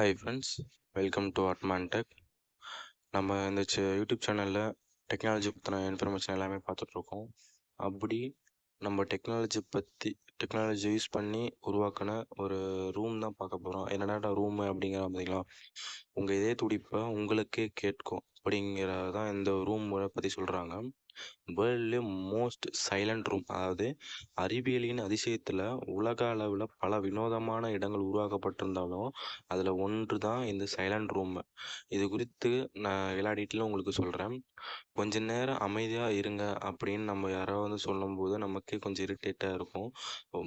Hi friends welcome to Atman tech நம்ம இந்த YouTube சேனலில் டெக்னாலஜி பற்றின இன்ஃபர்மேஷன் எல்லாமே பார்த்துட்ருக்கோம் அப்படி நம்ம டெக்னாலஜி பற்றி டெக்னாலஜி யூஸ் பண்ணி உருவாக்கின ஒரு ரூம் தான் பார்க்க போகிறோம் என்னடா ரூம் அப்படிங்கிற பார்த்தீங்களா உங்கள் இதே துடிப்பை உங்களுக்கே கேட்கும் அப்படிங்கிறதான் இந்த ரூம் பற்றி சொல்கிறாங்க வேர்ல்ட்லேயே மோஸ்ட் சைலண்ட் ரூம். அதாவது அறிவியலின் அதிசயத்தில் உலக அளவில் பல வினோதமான இடங்கள் உருவாக்கப்பட்டிருந்தாலும் அதில் ஒன்று தான் இந்த சைலண்ட் ரூம். இது குறித்து நான் எல்லா டீட்டெயிலும் உங்களுக்கு சொல்கிறேன் கொஞ்ச நேரம் அமைதியாக இருங்க அப்படின்னு நம்ம யாரோ வந்து சொல்லும்போது நமக்கே கொஞ்சம் இரிட்டேட்டாக இருக்கும்.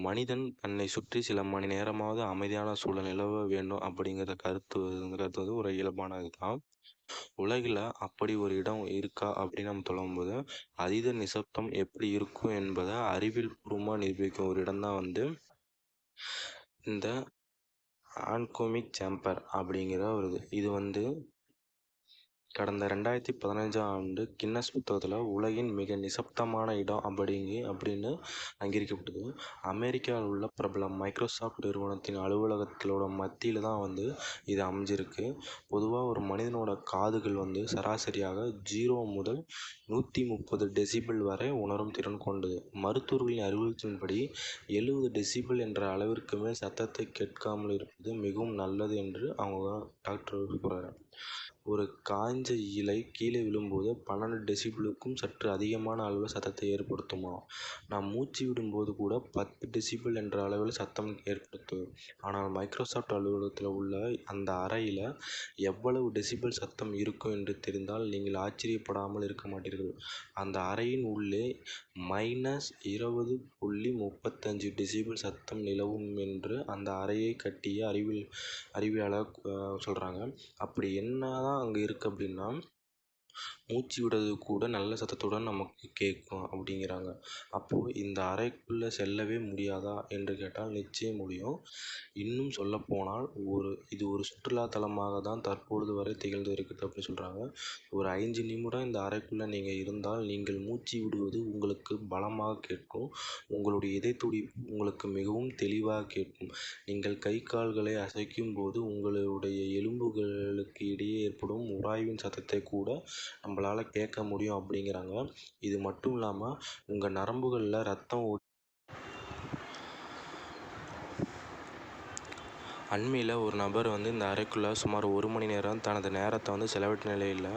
மனிதன் தன்னை சுற்றி சில மணி நேரமாவது அமைதியான சூழல் நிலவ வேண்டும் அப்படிங்கிற கருத்து கருத்து வந்து ஒரு இயல்பானது தான் உலகில் அப்படி ஒரு இடம் இருக்கா அப்படின்னு நம்ம சொல்லும்போது அதீத நிசப்தம் எப்படி இருக்கும் என்பதை அறிவியல் பூர்வமாக நிரூபிக்கும் ஒரு இடம்தான் வந்து இந்த ஆன்கோமிக் சேம்பர் அப்படிங்கிற ஒரு இது. இது வந்து கடந்த ரெண்டாயிரத்தி பதினஞ்சாம் ஆண்டு கின்னஸ் புத்தகத்தில் உலகின் மிக நிசப்தமான இடம் அப்படிங்கி அப்படின்னு அங்கீகரிக்கப்பட்டது. அமெரிக்காவில் உள்ள பிரபல மைக்ரோசாஃப்ட் நிறுவனத்தின் அலுவலகத்திலோட மத்தியில் தான் வந்து இது அமைஞ்சிருக்கு. பொதுவாக ஒரு மனிதனோட காதுகள் வந்து சராசரியாக ஜீரோ முதல் நூற்றி முப்பது டெசிபிள் வரை உணரும் திறன் கொண்டது. மருத்துவர்களின் அறிவுறுத்தின்படி எழுபது டெசிபிள் என்ற அளவிற்கு மேல் சத்தத்தை கேட்காமல் இருப்பது மிகவும் நல்லது என்று அவங்க டாக்டர் கூறுகிறார். ஒரு காய்ஞ்ச இலை கீழே விழும்போது பன்னெண்டு டெசிபிளுக்கும் சற்று அதிகமான அளவில் சத்தத்தை ஏற்படுத்துமாம். நாம் மூச்சு விடும்போது கூட பத்து டெசிபிள் என்ற அளவில் சத்தம் ஏற்படுத்தும். ஆனால் மைக்ரோசாஃப்ட் அலுவலகத்தில் உள்ள அந்த அறையில் எவ்வளவு டெசிபிள் சத்தம் இருக்கும் என்று தெரிந்தால் நீங்கள் ஆச்சரியப்படாமல் இருக்க மாட்டீர்கள். அந்த அறையின் உள்ளே மைனஸ் இருபது புள்ளி முப்பத்தஞ்சு டெசிபிள் சத்தம் நிலவும் என்று அந்த அறையை கட்டிய அறிவியல் அறிவியலாளர் சொல்கிறாங்க அப்படி என்ன தான் அங்கே இருக்குது அப்படின்னா மூச்சு விடுறது கூட நல்ல சத்தத்துடன் நமக்கு கேட்கும் அப்படிங்கிறாங்க. அப்போது இந்த அறைக்குள்ளே செல்லவே முடியாதா என்று கேட்டால் நிச்சயம் முடியும். இன்னும் சொல்லப்போனால் ஒரு இது ஒரு சுற்றுலா தலமாக தான் தற்பொழுது வரை திகழ்ந்து இருக்குது அப்படின்னு சொல்கிறாங்க ஒரு ஐந்து நிமிடம் இந்த அறைக்குள்ளே நீங்கள் இருந்தால் நீங்கள் மூச்சு விடுவது உங்களுக்கு பலமாக கேட்கும். உங்களுடைய இதைத்துடி உங்களுக்கு மிகவும் தெளிவாக கேட்கும். நீங்கள் கை கால்களை அசைக்கும் போது உங்களுடைய எலும்புகளுக்கு இடையே ஏற்படும் உராய்வின் சத்தத்தை கூட நம்மளால் கேட்க முடியும் அப்படிங்கிறாங்க. இது மட்டும் இல்லாமல் உங்கள் நரம்புகளில் ரத்தம் ஓ அண்மையில் ஒரு நபர் வந்து இந்த அறைக்குள்ளே சுமார் ஒரு மணி நேரம் தனது நேரத்தை வந்து செலவிட்ட நிலையில்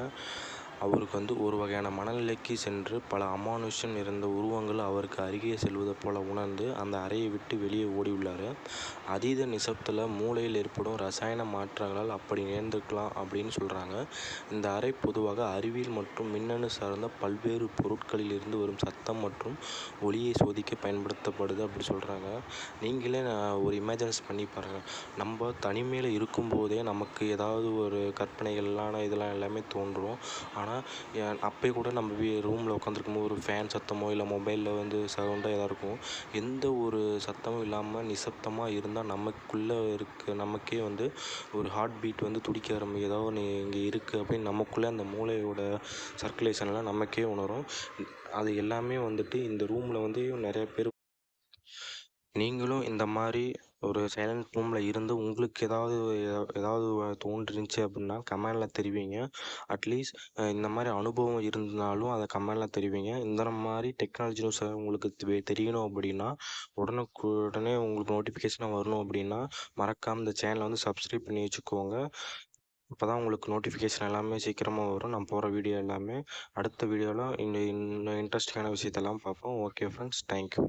அவருக்கு வந்து ஒரு வகையான மனநிலைக்கு சென்று பல அமானுஷம் இருந்த உருவங்கள் அவருக்கு அருகே செல்வது போல உணர்ந்து அந்த அறையை விட்டு வெளியே ஓடியுள்ளார். அதீத நிசப்தில் மூளையில் ஏற்படும் ரசாயன மாற்றங்களால் அப்படி நேர்ந்திருக்கலாம் அப்படின்னு சொல்கிறாங்க இந்த அறை பொதுவாக அறிவியல் மற்றும் மின்னணு சார்ந்த பல்வேறு பொருட்களில் இருந்து வரும் சத்தம் மற்றும் ஒளியை சோதிக்க பயன்படுத்தப்படுது அப்படி சொல்கிறாங்க நீங்களே ஒரு இமேஜினஸ் பண்ணி பாருங்கள் நம்ம தனிமையில் இருக்கும்போதே நமக்கு ஏதாவது ஒரு கற்பனைகளான இதெல்லாம் எல்லாமே தோன்றும். ஆனால் அப்போயே கூட நம்ம வீ ரூமில் உட்காந்துருக்கும் போது ஒரு ஃபேன் சத்தமோ இல்லை மொபைலில் வந்து சவுண்டாக எதாக இருக்கும். எந்த ஒரு சத்தமும் இல்லாமல் நிசப்தமாக இருந்தால் நமக்குள்ளே இருக்க நமக்கே வந்து ஒரு ஹார்ட் பீட் வந்து துடிக்க ஆரம்பி ஏதோ நீ இங்கே இருக்குது அப்படின்னு நமக்குள்ளே அந்த மூளையோட சர்க்குலேஷன்லாம் நமக்கே உணரும். அது எல்லாமே வந்துட்டு இந்த ரூமில் வந்து நிறைய பேர் நீங்களும் இந்த மாதிரி ஒரு சைலண்ட் ரூமில் இருந்து உங்களுக்கு ஏதாவது ஏதாவது தோன்றிருந்துச்சு அப்படின்னா கமெண்டில் தெரிவிங்க. அட்லீஸ்ட் இந்த மாதிரி அனுபவம் இருந்தாலும் அதை கமெண்டில் தெரிவிங்க. இந்த மாதிரி டெக்னாலஜி நியூஸ் உங்களுக்கு தெரியணும் அப்படின்னா உடனுக்குடனே உங்களுக்கு நோட்டிஃபிகேஷனாக வரணும் அப்படின்னா மறக்காமல் இந்த சேனலை வந்து சப்ஸ்கிரைப் பண்ணி வச்சுக்கோங்க. அப்போ தான் உங்களுக்கு நோட்டிஃபிகேஷன் எல்லாமே சீக்கிரமாக வரும். நான் போகிற வீடியோ எல்லாமே அடுத்த வீடியோவில் இன்னும் இன்னும் இன்ட்ரெஸ்டிங்கான விஷயத்தெல்லாம் பார்ப்போம். Okay friends thank you